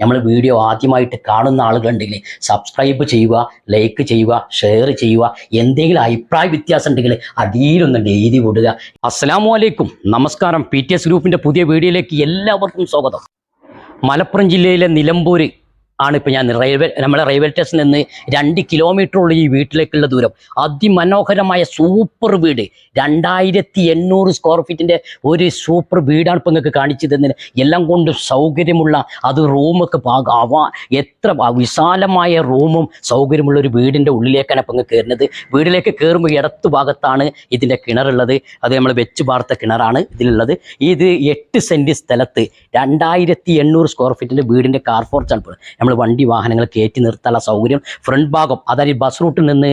നമ്മൾ വീഡിയോ ആദ്യമായിട്ട് കാണുന്ന ആളുകളുണ്ടെങ്കിൽ സബ്സ്ക്രൈബ് ചെയ്യുക ലൈക്ക് ചെയ്യുക ഷെയർ ചെയ്യുക എന്തെങ്കിലും അഭിപ്രായ വ്യത്യാസം ഉണ്ടെങ്കിൽ അടിയിലൊന്നും എഴുതി വിടുക. അലൈക്കും. നമസ്കാരം. പി ടി എസ് ഗ്രൂപ്പിന്റെ പുതിയ വീഡിയോയിലേക്ക് എല്ലാവർക്കും സ്വാഗതം. മലപ്പുറം ജില്ലയിലെ നിലമ്പൂർ ആണ് ഇപ്പോൾ ഞാൻ റെയിൽവേ നമ്മുടെ റെയിൽവേ സ്റ്റേഷനിൽ നിന്ന് രണ്ട് കിലോമീറ്ററുള്ള ഈ വീട്ടിലേക്കുള്ള ദൂരം. അതിമനോഹരമായ സൂപ്പർ വീട്. രണ്ടായിരത്തി എണ്ണൂറ് സ്ക്വയർ ഫീറ്റിന്റെ ഒരു സൂപ്പർ വീടാണ് ഇപ്പോൾ നിങ്ങൾക്ക് കാണിച്ചു തന്നെ എല്ലാം കൊണ്ടും സൗകര്യമുള്ള അത് റൂമൊക്കെ അവ എത്ര വിശാലമായ റൂമും സൗകര്യമുള്ള ഒരു വീടിന്റെ ഉള്ളിലേക്കാണ് ഇപ്പോൾ നിങ്ങൾക്ക് കയറുന്നത്. വീടിലേക്ക് കയറുമ്പോൾ ഇടത്ത് ഭാഗത്താണ് ഇതിന്റെ കിണറുള്ളത്. അത് നമ്മൾ വെച്ച് പാർത്ത കിണറാണ് ഇതിലുള്ളത്. ഇത് എട്ട് സെന്റ് സ്ഥലത്ത് രണ്ടായിരത്തി എണ്ണൂറ് സ്ക്വയർ ഫീറ്റിന്റെ വീടിന്റെ കാർ ഇപ്പോൾ നമ്മൾ വണ്ടി വാഹനങ്ങൾ കയറ്റി നിർത്താനുള്ള സൗകര്യം ഫ്രണ്ട് ഭാഗം. അതായത് ബസ് റൂട്ടിൽ നിന്ന്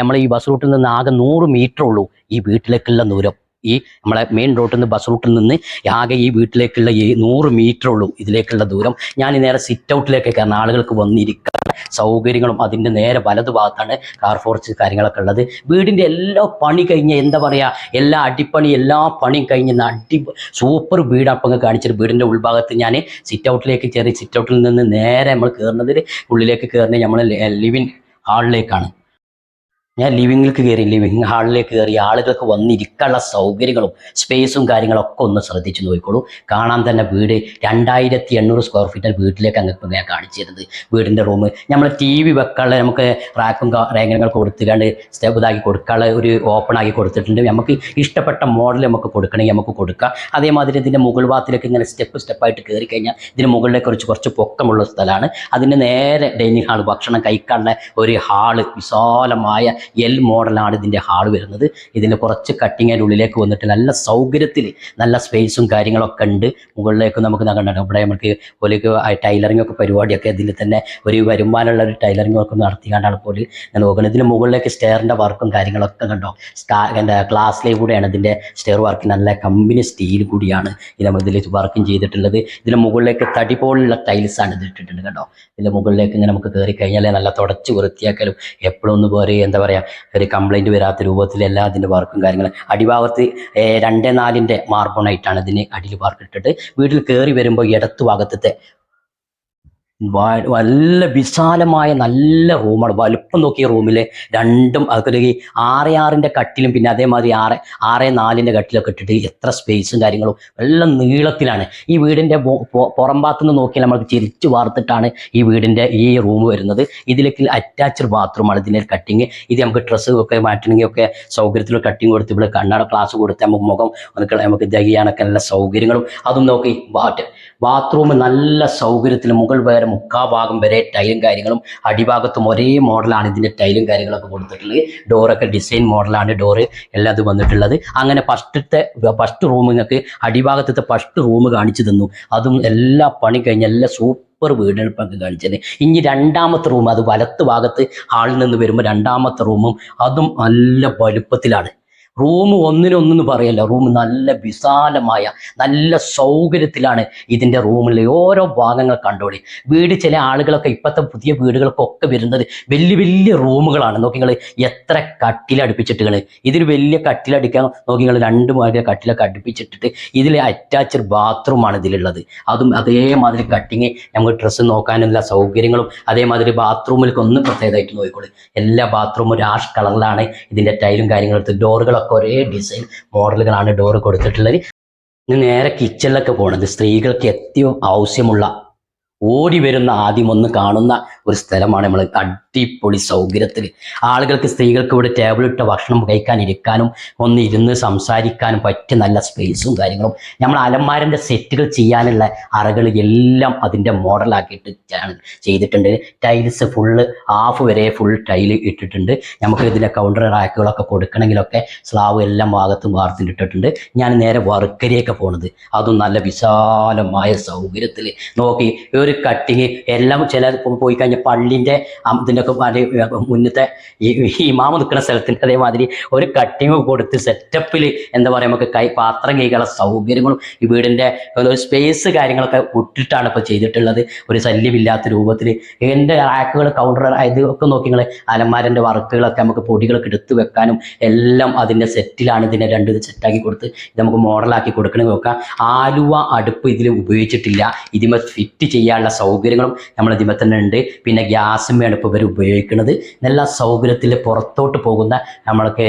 നമ്മൾ ഈ ബസ് റൂട്ടിൽ നിന്ന് ആകെ നൂറ് മീറ്റർ ഉള്ളൂ ഈ വീട്ടിലേക്കുള്ള ദൂരം. ഈ നമ്മളെ മെയിൻ റോഡിൽ നിന്ന് ബസ് റൂട്ടിൽ നിന്ന് ആകെ ഈ വീട്ടിലേക്കുള്ള ഈ നൂറ് മീറ്റർ ഉള്ളൂ ഇതിലേക്കുള്ള ദൂരം. ഞാൻ നേരെ സിറ്റ് ഔട്ടിലേക്ക് കാരണം ആളുകൾക്ക് വന്നിരിക്കാൻ സൗകര്യങ്ങളും അതിന്റെ നേരെ വലതു ഭാഗത്താണ് കാർ ഫോർച്ച് കാര്യങ്ങളൊക്കെ ഉള്ളത്. വീടിന്റെ എല്ലാ പണി കഴിഞ്ഞ് എന്താ പറയുക എല്ലാ അടിപ്പണി എല്ലാ പണിയും കഴിഞ്ഞ് അടി സൂപ്പർ വീട് അപ്പം കാണിച്ചിട്ട് വീടിന്റെ ഉൾഭാഗത്ത് ഞാൻ സിറ്റ് ഔട്ടിലേക്ക് കയറി സിറ്റ് ഔട്ടിൽ നിന്ന് നേരെ നമ്മൾ കയറുന്നതിൽ ഉള്ളിലേക്ക് കയറുന്നത് നമ്മൾ ലിവിൻ ഹാളിലേക്കാണ് ഞാൻ ലിവിങ്ങിലേക്ക് കയറി ലിവിങ് ഹാളിലേക്ക് കയറി ആളുകൾക്ക് വന്നിരിക്കാനുള്ള സൗകര്യങ്ങളും സ്പേസും കാര്യങ്ങളൊക്കെ ഒന്ന് ശ്രദ്ധിച്ചു നോക്കിക്കോളൂ. കാണാൻ തന്നെ വീട് രണ്ടായിരത്തി എണ്ണൂറ് സ്ക്വയർ ഫീറ്റ് വീട്ടിലേക്ക് അങ്ങ് ഞാൻ കാണിച്ചു തരുന്നത്. വീടിന്റെ റൂം നമ്മൾ ടി വി വെക്കാനുള്ള നമുക്ക് റാക്കും റേങ്ങനങ്ങൾ കൊടുത്തുകൊണ്ട് സ്റ്റെപ്പ് ഇതാക്കി കൊടുക്കാനുള്ള ഒരു ഓപ്പൺ ആക്കി കൊടുത്തിട്ടുണ്ട്. നമുക്ക് ഇഷ്ടപ്പെട്ട മോഡൽ നമുക്ക് കൊടുക്കണമെങ്കിൽ നമുക്ക് കൊടുക്കാം. അതേമാതിരി ഇതിന്റെ മുകൾ ഭാഗത്തിലേക്ക് ഇങ്ങനെ സ്റ്റെപ്പ് സ്റ്റെപ്പായിട്ട് കയറി കഴിഞ്ഞാൽ ഇതിന് മുകളിലേക്ക് കുറച്ച് കുറച്ച് പൊക്കമുള്ള സ്ഥലമാണ്. അതിന് നേരെ ഡൈനിങ് ഹാൾ ഭക്ഷണം കഴിക്കാനുള്ള ഒരു ഹാൾ വിശാലമായ എൽ മോഡലാണ് ഇതിന്റെ ഹാൾ വരുന്നത്. ഇതിന്റെ കുറച്ച് കട്ടിങ് അതിന്റെ ഉള്ളിലേക്ക് വന്നിട്ട് നല്ല സൗകര്യത്തിൽ നല്ല സ്പേസും കാര്യങ്ങളൊക്കെ ഉണ്ട്. മുകളിലേക്ക് നമുക്ക് കണ്ടു ഇവിടെ നമുക്ക് ഒരു ടൈലറിംഗ് ഒക്കെ പരിപാടിയൊക്കെ ഇതിൽ തന്നെ ഒരു വരുമാനമുള്ള ഒരു ടൈലറിംഗ് ഒക്കെ നടത്തിക്കാണ്ടാണ് ഇപ്പോൾ ഞാൻ നോക്കുന്നത്. ഇതിന് മുകളിലേക്ക് സ്റ്റെയറിന്റെ വർക്കും കാര്യങ്ങളൊക്കെ കണ്ടോ സ്കാ ക്ലാസ്സിലെ കൂടെയാണ് ഇതിന്റെ സ്റ്റെയർ വർക്ക് നല്ല കമ്പനി സ്റ്റീൽ കൂടിയാണ് ഇത് നമ്മൾ ഇതിൽ വർക്കും ചെയ്തിട്ടുള്ളത്. ഇതിന് മുകളിലേക്ക് തടി പോലുള്ള ടൈൽസാണ് ഇതിട്ടിട്ടുണ്ട് കേട്ടോ ഇതിന്റെ മുകളിലേക്ക് ഇങ്ങനെ നമുക്ക് കയറി കഴിഞ്ഞാൽ നല്ല തുടച്ച് വൃത്തിയാക്കലും എപ്പോഴും ഒന്ന് പോലെ എന്താ പറയുക ഒരു കംപ്ലൈന്റ് വരാത്ത രൂപത്തിൽ എല്ലാ അതിന്റെ വർക്കും കാര്യങ്ങളും അടിഭാഗത്ത് രണ്ട് നാലിന്റെ മാർബോണായിട്ടാണ് ഇതിന് അടിയിൽ വർക്ക് ഇട്ടിട്ട് വീട്ടിൽ കയറി വരുമ്പോൾ ഇടത്ത് ഭാഗത്തത്തെ നല്ല വിശാലമായ നല്ല റൂമാണ്. വലുപ്പം നോക്കിയ റൂമിൽ രണ്ടും അതൊക്കെ ആറ് ആറിന്റെ കട്ടിലും പിന്നെ അതേമാതിരി ആറ് ആറ് നാലിന്റെ കട്ടിലൊക്കെ ഇട്ടിട്ട് എത്ര സ്പേസും കാര്യങ്ങളും എല്ലാം നീളത്തിലാണ്. ഈ വീടിന്റെ പുറം ഭാഗത്തുനിന്ന് നോക്കിയാൽ നമുക്ക് ചിരിച്ചു വാർത്തിട്ടാണ് ഈ വീടിന്റെ ഈ റൂം വരുന്നത്. ഇതിലേക്ക് അറ്റാച്ച്ഡ് ബാത്റൂമാണ് ഇതിന്റെ കട്ടിങ് ഇത് നമുക്ക് ഡ്രസ്സ് ഒക്കെ മാറ്റണമെങ്കിൽ ഒക്കെ സൗകര്യത്തിൽ കട്ടിങ് കൊടുത്ത് ഇവിടെ കണ്ണട ക്ലാസ് കൊടുത്ത് നമുക്ക് മുഖം നമുക്ക് നമുക്ക് ദഹിയാനൊക്കെ നല്ല സൗകര്യങ്ങളും. അതും നോക്കി ബാറ്റ് ബാത്റൂം നല്ല സൗകര്യത്തിൽ മുകൾ വരെ മുക്കാ ഭാഗം വരെ ടൈലും കാര്യങ്ങളും അടിഭാഗത്തും ഒരേ മോഡലാണ് ഇതിന്റെ ടൈലും കാര്യങ്ങളൊക്കെ കൊടുത്തിട്ടുള്ളത്. ഡോറൊക്കെ ഡിസൈൻ മോഡലാണ് ഡോറ്. എല്ലാം വന്നിട്ടുള്ളത്. അങ്ങനെ ഫസ്റ്റത്തെ ഫസ്റ്റ് റൂം നിങ്ങൾക്ക് അടിഭാഗത്തത്തെ ഫസ്റ്റ് റൂം കാണിച്ചു തന്നു. അതും എല്ലാ പണി കഴിഞ്ഞ എല്ലാ സൂപ്പർ വീടെടുപ്പൊക്കെ ഇപ്പം കാണിച്ചത്. ഇനി രണ്ടാമത്തെ റൂം അത് വലത്ത് ഭാഗത്ത് ഹാളിൽ നിന്ന് വരുമ്പോൾ രണ്ടാമത്തെ റൂമും അതും നല്ല വലുപ്പത്തിലാണ്. റൂം ഒന്നിനൊന്നെന്ന് പറയല്ല. റൂം നല്ല വിശാലമായ നല്ല സൗകര്യത്തിലാണ് ഇതിന്റെ റൂമിൽ ഓരോ ഭാഗങ്ങൾ കണ്ടോളി. വീട് ചില ആളുകളൊക്കെ ഇപ്പോഴത്തെ പുതിയ വീടുകൾക്കൊക്കെ വരുന്നത് വലിയ വലിയ റൂമുകളാണ്. നോക്കി നിങ്ങൾ എത്ര കട്ടിലടുപ്പിച്ചിട്ടുകൾ ഇതിൽ വലിയ കട്ടിലടിക്കാൻ നോക്കി നിങ്ങൾ രണ്ട് മാതിരി കട്ടിലൊക്കെ അടുപ്പിച്ചിട്ടിട്ട് ഇതിൽ അറ്റാച്ച്ഡ് ബാത്റൂമാണ് ഇതിലുള്ളത്. അതും അതേമാതിരി കട്ടിങ് നമുക്ക് ഡ്രസ്സ് നോക്കാനുള്ള സൗകര്യങ്ങളും അതേമാതിരി ബാത്റൂമിലേക്ക് ഒന്ന് പ്രത്യേകമായിട്ട് നോക്കിക്കോളൂ. എല്ലാ ബാത്റൂമും ഒരു ആഷ് കളറിലാണ് ഇതിന്റെ ടൈലും കാര്യങ്ങളും. എടുത്ത് ഡോറുകളൊക്കെ ഒരേ ഡിസൈൻ മോഡലുകളാണ് ഡോറ് കൊടുത്തിട്ടുള്ളത്. ഇനി നേരെ കിച്ചണിലൊക്കെ പോണത്. സ്ത്രീകൾക്ക് ഏറ്റവും ആവശ്യമുള്ള ഓടി വരുന്ന ആദ്യം ഒന്ന് കാണുന്ന ഒരു സ്ഥലമാണ് നമ്മൾ അടിപൊളി സൗകര്യത്തിൽ ആളുകൾക്ക് സ്ത്രീകൾക്ക് ഇവിടെ ടേബിൾ ഇട്ട ഭക്ഷണം കഴിക്കാൻ ഇരിക്കാനും ഒന്ന് ഇരുന്ന് സംസാരിക്കാനും പറ്റിയ നല്ല സ്പേസും കാര്യങ്ങളും. നമ്മൾ അലമാരന്റെ സെറ്റുകൾ ചെയ്യാനുള്ള അറകൾ എല്ലാം അതിന്റെ മോഡലാക്കിയിട്ട് ചെയ്തിട്ടുണ്ട്. ടൈൽസ് ഫുള്ള് ഹാഫ് വരെ ഫുൾ ടൈൽ ഇട്ടിട്ടുണ്ട്. നമുക്ക് ഇതിന്റെ കൗണ്ടർ റാക്കുകളൊക്കെ കൊടുക്കണമെങ്കിലൊക്കെ സ്ലാവ് എല്ലാം ഭാഗത്തും വാർത്തിട്ടിട്ടുണ്ട് ഞാൻ നേരെ വർക്കരിയൊക്കെ പോണത്. അതും നല്ല വിശാലമായ സൗകര്യത്തിൽ നോക്കി ഒരു കട്ടിങ് എല്ലാം ചില പോയി കഴിഞ്ഞ പള്ളിന്റെ ഇതിന്റെ ഒക്കെ മുന്നത്തെ ഈ ഇമാമ മാമ നിൽക്കുന്ന സ്ഥലത്തിന്റെ അതേമാതിരി ഒരു കട്ടിങ് കൊടുത്ത് സെറ്റപ്പിൽ എന്താ പറയുക നമുക്ക് കൈ പാത്രം കൈകളെ സൗകര്യങ്ങളും ഈ വീടിന്റെ ഒരു സ്പേസ് കാര്യങ്ങളൊക്കെ വിട്ടിട്ടാണ് ഇപ്പോൾ ചെയ്തിട്ടുള്ളത്. ഒരു ശല്യമില്ലാത്ത രൂപത്തിൽ എന്റെ റാക്കുകൾ കൗണ്ടർ ഇതൊക്കെ നോക്കി നിങ്ങൾ അലമാരന്റെ വർക്കുകളൊക്കെ നമുക്ക് പൊടികളൊക്കെ എടുത്ത് വെക്കാനും എല്ലാം അതിന്റെ സെറ്റിലാണ് ഇതിനെ രണ്ട് സെറ്റാക്കി കൊടുത്ത് ഇത് നമുക്ക് മോഡലാക്കി കൊടുക്കണമെങ്കിൽ നോക്കാം. ആലുവ അടുപ്പ് ഇതിൽ ഉപയോഗിച്ചിട്ടില്ല. ഇതിമ ഫിറ്റ് ചെയ്യാൻ ചെയ്യാനുള്ള സൗകര്യങ്ങളും നമ്മൾ ഇതിമ തന്നെ ഉണ്ട് പിന്നെ ഗ്യാസുമ്മയാണ് ഇപ്പോൾ ഇവർ ഉപയോഗിക്കുന്നത്. നല്ല സൗകര്യത്തിൽ പുറത്തോട്ട് പോകുന്ന നമ്മൾക്ക്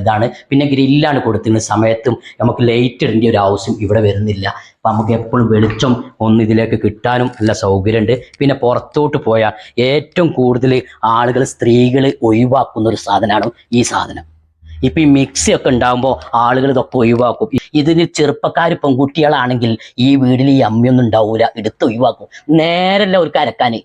ഇതാണ്. പിന്നെ ഗ്രില്ലാണ് കൊടുത്തിരുന്ന സമയത്തും നമുക്ക് ലൈറ്റ് ഇടേണ്ട ഒരു ആവശ്യം ഇവിടെ വരുന്നില്ല. അപ്പം നമുക്ക് എപ്പോഴും വെളിച്ചം ഒന്ന് ഇതിലേക്ക് കിട്ടാനും നല്ല സൗകര്യമുണ്ട്. പിന്നെ പുറത്തോട്ട് പോയാൽ ഏറ്റവും കൂടുതൽ ആളുകൾ സ്ത്രീകൾ ഒഴിവാക്കുന്ന ഒരു സാധനമാണ് ഈ സാധനം. ഇപ്പൊ ഈ മിക്സി ഒക്കെ ഉണ്ടാകുമ്പോൾ ആളുകൾ ഇതൊക്കെ ഒഴിവാക്കും. ഇതിന് ചെറുപ്പക്കാർ പെൺകുട്ടികളാണെങ്കിൽ ഈ വീട്ടിൽ ഈ അമ്മയൊന്നും ഉണ്ടാവില്ല എടുത്ത് ഒഴിവാക്കും. നേരല്ല ഒരു കരക്കാന്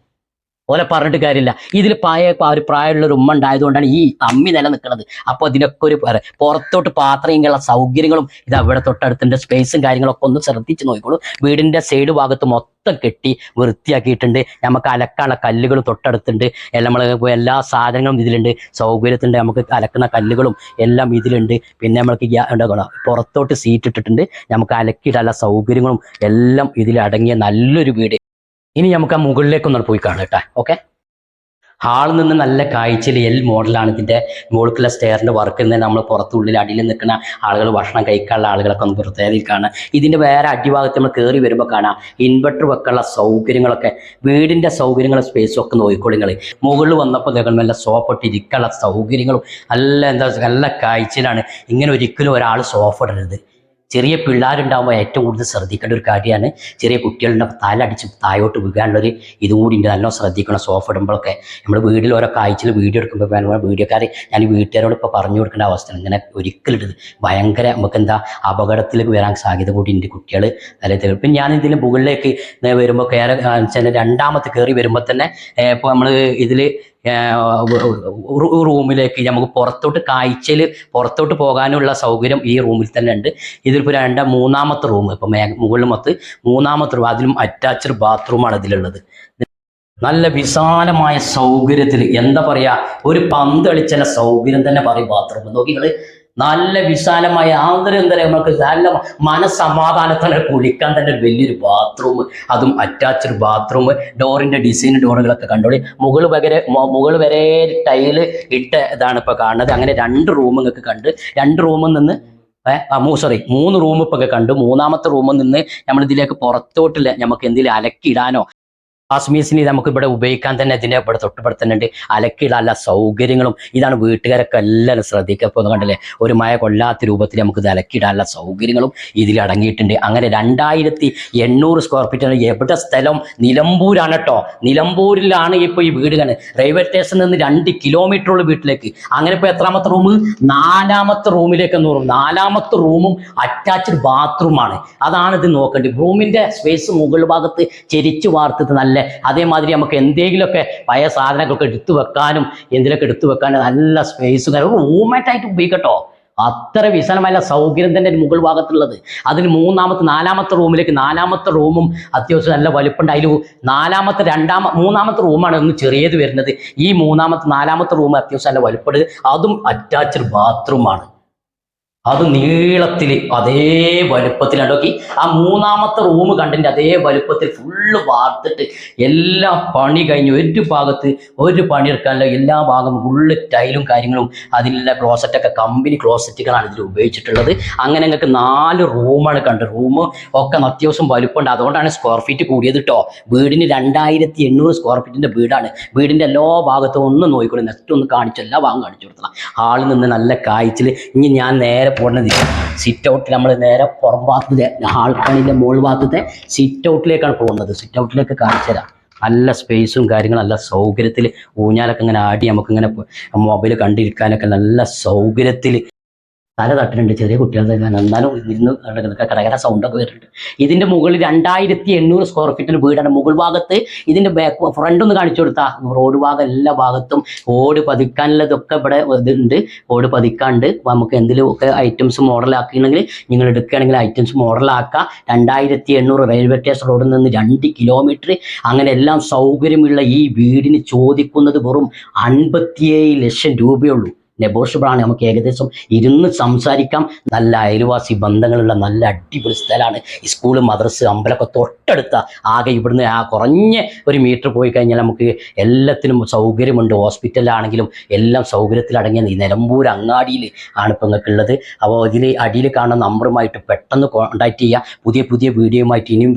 ഓലെ പറഞ്ഞിട്ട് കാര്യമില്ല. ഇതിൽ പായ ഒരു പ്രായമുള്ള ഒരു ഉമ്മ ഉണ്ടായതുകൊണ്ടാണ് ഈ അമ്മി നിലനിൽക്കുന്നത്. അപ്പോൾ ഇതിനൊക്കെ ഒരു പറ- പുറത്തോട്ട് പാത്രങ്ങളുള്ള സൗകര്യങ്ങളും ഇത് അവിടെ തൊട്ടടുത്തിന്റെ സ്പേസും കാര്യങ്ങളൊക്കെ ഒന്ന് ശ്രദ്ധിച്ച് നോക്കിക്കോളൂ. വീടിന്റെ സൈഡ് ഭാഗത്ത് മൊത്തം കെട്ടി വൃത്തിയാക്കിയിട്ടുണ്ട്. നമുക്ക് അലക്കാനുള്ള കല്ലുകൾ തൊട്ടടുത്തുണ്ട്. എല്ലാം നമ്മൾ എല്ലാ സാധനങ്ങളും ഇതിലുണ്ട്. സൗകര്യത്തിന്റെ നമുക്ക് അലക്കുന്ന കല്ലുകളും എല്ലാം ഇതിലുണ്ട്. പിന്നെ നമ്മൾക്ക് പുറത്തോട്ട് സീറ്റ് ഇട്ടിട്ടുണ്ട്. നമുക്ക് അലക്കിയിട്ടുള്ള സൗകര്യങ്ങളും എല്ലാം ഇതിലടങ്ങിയ നല്ലൊരു വീട്. ഇനി നമുക്ക് ആ മുകളിലേക്കൊന്ന് പോയി കാണാം കേട്ടോ. ഓക്കെ ഹാളിൽ നിന്ന് നല്ല കാഴ്ചയിൽ എൽ മോഡലാണ് ഇതിന്റെ മുകളിലുള്ള സ്റ്റെയറിന്റെ വർക്ക് തന്നെ നമ്മൾ പുറത്തുള്ളിൽ അടിയിൽ നിൽക്കുന്ന ആളുകൾ ഭക്ഷണം കഴിക്കാനുള്ള ആളുകളൊക്കെ ഒന്ന് പ്രത്യേകതയിൽ കാണാം. ഇതിന്റെ വേറെ അടിഭാഗത്ത് നമ്മൾ കയറി വരുമ്പോൾ കാണാം. ഇൻവെർട്ടർ വെക്കാനുള്ള സൗകര്യങ്ങളൊക്കെ വീടിന്റെ സൗകര്യങ്ങൾ സ്പേസും ഒക്കെ നോക്കിക്കോളി നിങ്ങൾ മുകളിൽ വന്നപ്പോൾ ഇതേക്കും നല്ല സോഫ ഇരിക്കാനുള്ള സൗകര്യങ്ങളും നല്ല എന്താ നല്ല കാഴ്ചയിലാണ്. ഇങ്ങനെ ഒരിക്കലും ഒരാൾ സോഫ ഇടരുത്. ചെറിയ പിള്ളേരുണ്ടാകുമ്പോൾ ഏറ്റവും കൂടുതൽ ശ്രദ്ധിക്കേണ്ട ഒരു കാര്യമാണ് ചെറിയ കുട്ടികളുടെ തലടിച്ച് താഴോട്ട് വീഴാനുള്ളൊരു ഇതും കൂടി ഉണ്ട്. നല്ലോണം ശ്രദ്ധിക്കണം സോഫ ഇടുമ്പോഴൊക്കെ. നമ്മൾ വീട്ടിൽ ഓരോ കാഴ്ചയിൽ വീഡിയോ എടുക്കുമ്പോൾ വേണം. വീഡിയോക്കാർ ഞാൻ വീട്ടുകാരോട് ഇപ്പോൾ പറഞ്ഞു കൊടുക്കേണ്ട അവസ്ഥ ഇങ്ങനെ ഒരിക്കലും ഇടരുത്. ഭയങ്കര നമുക്ക് എന്താ അപകടത്തിൽ വരാൻ സാധ്യത കൂടി ഉണ്ട് കുട്ടികൾ അല്ലെങ്കിൽ പിന്നെ ഞാൻ ഇതിന് മുകളിലേക്ക് വരുമ്പോൾ കയറി രണ്ടാമത്തെ കയറി വരുമ്പോൾ തന്നെ ഇപ്പോൾ നമ്മൾ ഇതിൽ റൂമിലേക്ക് നമുക്ക് പുറത്തോട്ട് കാഴ്ചയിൽ പുറത്തോട്ട് പോകാനുള്ള സൗകര്യം ഈ റൂമിൽ തന്നെ ഉണ്ട്. ഇതിലിപ്പോൾ രണ്ട് മൂന്നാമത്തെ റൂം ഇപ്പം മുകളിൽ മൊത്ത് മൂന്നാമത്തെ റൂം അതിലും അറ്റാച്ച്ഡ് ബാത്റൂമാണ് ഇതിലുള്ളത്. നല്ല വിശാലമായ സൗകര്യത്തിൽ എന്താ പറയാ ഒരു പന്ത് കളിച്ചെന്ന സൗകര്യം തന്നെ പറയും ബാത്റൂം നോക്കി നിങ്ങൾ നല്ല വിശാലമായ ആന്തരന്തര നമുക്ക് നല്ല മനസമാധാനത്തോടെ കുളിക്കാൻ തന്നെ വലിയൊരു ബാത്റൂം അതും അറ്റാച്ച്ഡ് ബാത്റൂം ഡോറിന്റെ ഡിസൈൻ ഡോറുകളൊക്കെ കണ്ടോളി. മുകൾ വരെ മുകൾ വരെ ടൈൽ ഇട്ട ഇതാണ് ഇപ്പോൾ കാണുന്നത്. അങ്ങനെ രണ്ട് റൂം നിങ്ങൾക്ക് കണ്ട് രണ്ട് റൂമിൽ നിന്ന് സോറി മൂന്ന് റൂം ഇപ്പൊ കണ്ടു. മൂന്നാമത്തെ റൂമിൽ നിന്ന് നമ്മൾ ഇതിലേക്ക് പുറത്തോട്ടില്ല. നമുക്ക് എന്തെങ്കിലും അലക്കിയിടാനോ വാസ്മീസിന് നമുക്ക് ഇവിടെ ഉപയോഗിക്കാൻ തന്നെ ഇതിന്റെ ഇവിടെ തൊട്ടുപെടുത്തുന്നുണ്ട് അലക്കിയുള്ള എല്ലാ സൗകര്യങ്ങളും ഇതാണ് വീട്ടുകാരൊക്കെ എല്ലാവരും ശ്രദ്ധിക്കുക. ഇപ്പോൾ കണ്ടില്ലേ? ഒരു മഴ കൊള്ളാത്ത രൂപത്തിൽ നമുക്ക് ഇത് അലക്കിയിടാനുള്ള സൗകര്യങ്ങളും ഇതിൽ അടങ്ങിയിട്ടുണ്ട്. അങ്ങനെ രണ്ടായിരത്തി എണ്ണൂറ് സ്ക്വയർ ഫീറ്റാണ് എവിടെ സ്ഥലം? നിലമ്പൂരാണ് കേട്ടോ. നിലമ്പൂരിലാണ് ഇപ്പോൾ ഈ വീട് കാണുന്നത് റെയിൽവേ സ്റ്റേഷനിൽ നിന്ന് രണ്ട് കിലോമീറ്റർ ഉള്ള വീട്ടിലേക്ക്. അങ്ങനെ ഇപ്പോൾ എത്രാമത്തെ റൂം നാലാമത്തെ റൂമിലേക്ക് എന്ന് പറയും നാലാമത്തെ റൂമും അറ്റാച്ച്ഡ് ബാത്റൂമാണ് അതാണ് ഇത് നോക്കേണ്ടത്. റൂമിന്റെ സ്പേസ് മുകൾ ഭാഗത്ത് ചെരിച്ച് വാർത്തിട്ട് നല്ല അതേമാതിരി നമുക്ക് എന്തെങ്കിലുമൊക്കെ പഴയ സാധനങ്ങളൊക്കെ എടുത്തു വെക്കാനും എന്തിനൊക്കെ എടുത്തു വെക്കാനും നല്ല സ്പേസും ആയിട്ട് ഉപയോഗിക്കട്ടോ. അത്ര വിശാലമായ സൗകര്യം തന്നെ മുകൾ ഭാഗത്തുള്ളത്. അതിന് മൂന്നാമത്തെ നാലാമത്തെ റൂമിലേക്ക് നാലാമത്തെ റൂമും അത്യാവശ്യം നല്ല വലുപ്പമുണ്ട് അതിൽ നാലാമത്തെ രണ്ടാമ മൂന്നാമത്തെ റൂമാണ് ഒന്ന് ചെറിയത് വരുന്നത്. ഈ മൂന്നാമത്തെ നാലാമത്തെ റൂം അത്യാവശ്യം നല്ല വലുപ്പമുണ്ട് അതും അറ്റാച്ച്ഡ് ബാത്റൂമാണ് അത് നീളത്തിൽ അതേ വലുപ്പത്തിൽ ഉണ്ടാക്കി ആ മൂന്നാമത്തെ റൂം കണ്ടിന്റെ അതേ വലുപ്പത്തിൽ ഫുള്ള് വാർത്തിട്ട് എല്ലാ പണി കഴിഞ്ഞു ഒരു ഭാഗത്ത് ഒരു പണി എടുക്കാനുള്ള എല്ലാ ഭാഗവും ഫുള്ള് ടൈലും കാര്യങ്ങളും അതിലുള്ള ക്ലോസറ്റൊക്കെ കമ്പനി ക്ലോസറ്റുകളാണ് ഇതിൽ ഉപയോഗിച്ചിട്ടുള്ളത്. അങ്ങനെ നിങ്ങൾക്ക് നാല് റൂമാണ് കണ്ടത് റൂം ഒക്കെ അത്യാവശ്യം വലുപ്പമുണ്ട്. അതുകൊണ്ടാണ് സ്ക്വയർ ഫീറ്റ് കൂടിയത് കേട്ടോ വീടിന് രണ്ടായിരത്തി എണ്ണൂറ് സ്ക്വയർ ഫീറ്റിന്റെ വീടാണ്. വീടിന്റെ എല്ലാ ഭാഗത്തും ഒന്ന് നോക്കിക്കോളൂ. നെക്സ്റ്റ് ഒന്ന് കാണിച്ചു എല്ലാ ഭാഗം കാണിച്ചു കൊടുത്തണം ഹാളിൽ നിന്ന് നല്ല കാഴ്ചയിൽ ഇനി ഞാൻ നേരെ പോകുന്നത് സിറ്റ് ഔട്ടിൽ നമ്മൾ നേരെ പുറം ഭാഗത്തെ ഹാൾ പണിന്റെ മുകൾ ഭാഗത്തെ സിറ്റ് ഔട്ടിലേക്കാണ് പോകുന്നത്. സിറ്റ് ഔട്ടിലേക്ക് കാണിച്ചു തരാം. നല്ല സ്പേസും കാര്യങ്ങളും നല്ല സൗകര്യത്തിൽ ഊഞ്ഞാലൊക്കെ ഇങ്ങനെ ആടി നമുക്കിങ്ങനെ മൊബൈൽ കണ്ടിരിക്കാനൊക്കെ നല്ല സൗകര്യത്തിൽ തല തട്ടുന്നുണ്ട്. ചെറിയ കുട്ടികൾ തന്നെ. എന്നാലും ഇരുന്ന് കടകര സൗണ്ടൊക്കെ വരുന്നുണ്ട്. ഇതിന്റെ മുകളിൽ രണ്ടായിരത്തി എണ്ണൂറ് സ്ക്വയർ ഫീറ്റിന് വീടാണ്. മുകൾ ഭാഗത്ത് ഇതിന്റെ ബാക്ക് ഫ്രണ്ട് ഒന്ന് കാണിച്ചു കൊടുത്താ. റോഡ് ഭാഗം എല്ലാ ഭാഗത്തും ഓട് പതിക്കാനുള്ളതൊക്കെ ഇവിടെ ഇതുണ്ട് ഓട് പതിക്കാണ്ട് നമുക്ക് എന്തെങ്കിലും ഒക്കെ ഐറ്റംസ് മോഡലാക്കുകയാണെങ്കിൽ നിങ്ങൾ എടുക്കുകയാണെങ്കിൽ ഐറ്റംസ് മോഡലാക്കാം രണ്ടായിരത്തി എണ്ണൂറ് റെയിൽവേ സ്റ്റേഷൻ റോഡിൽ നിന്ന് രണ്ട് കിലോമീറ്റർ അങ്ങനെ എല്ലാം സൗകര്യമുള്ള ഈ വീടിന് ചോദിക്കുന്നത് വെറും അൻപത്തിയേഴ് ലക്ഷം രൂപയുള്ളൂ ആണ് നമുക്ക് ഏകദേശം ഇരുന്ന് സംസാരിക്കാം. നല്ല അയൽവാസി ബന്ധങ്ങളുള്ള നല്ല അടിപൊളി സ്ഥലമാണ്. സ്കൂൾ മദ്രസ് അമ്പലമൊക്കെ തൊട്ടടുത്ത. ആകെ ഇവിടുന്ന് ആ കുറഞ്ഞ ഒരു മീറ്റർ പോയി കഴിഞ്ഞാൽ നമുക്ക് എല്ലാത്തിനും സൗകര്യമുണ്ട്. ഹോസ്പിറ്റലാണെങ്കിലും എല്ലാം സൗകര്യത്തിലടങ്ങിയ നിലമ്പൂർ അങ്ങാടിയിൽ ആണ് ഇപ്പം നിങ്ങൾക്ക് ഉള്ളത് അപ്പോൾ ഇതിൽ അടിയിൽ കാണുന്ന നമ്പറുമായിട്ട് പെട്ടെന്ന് കോൺടാക്റ്റ് ചെയ്യുക പുതിയ പുതിയ വീഡിയോയുമായിട്ട് ഇനിയും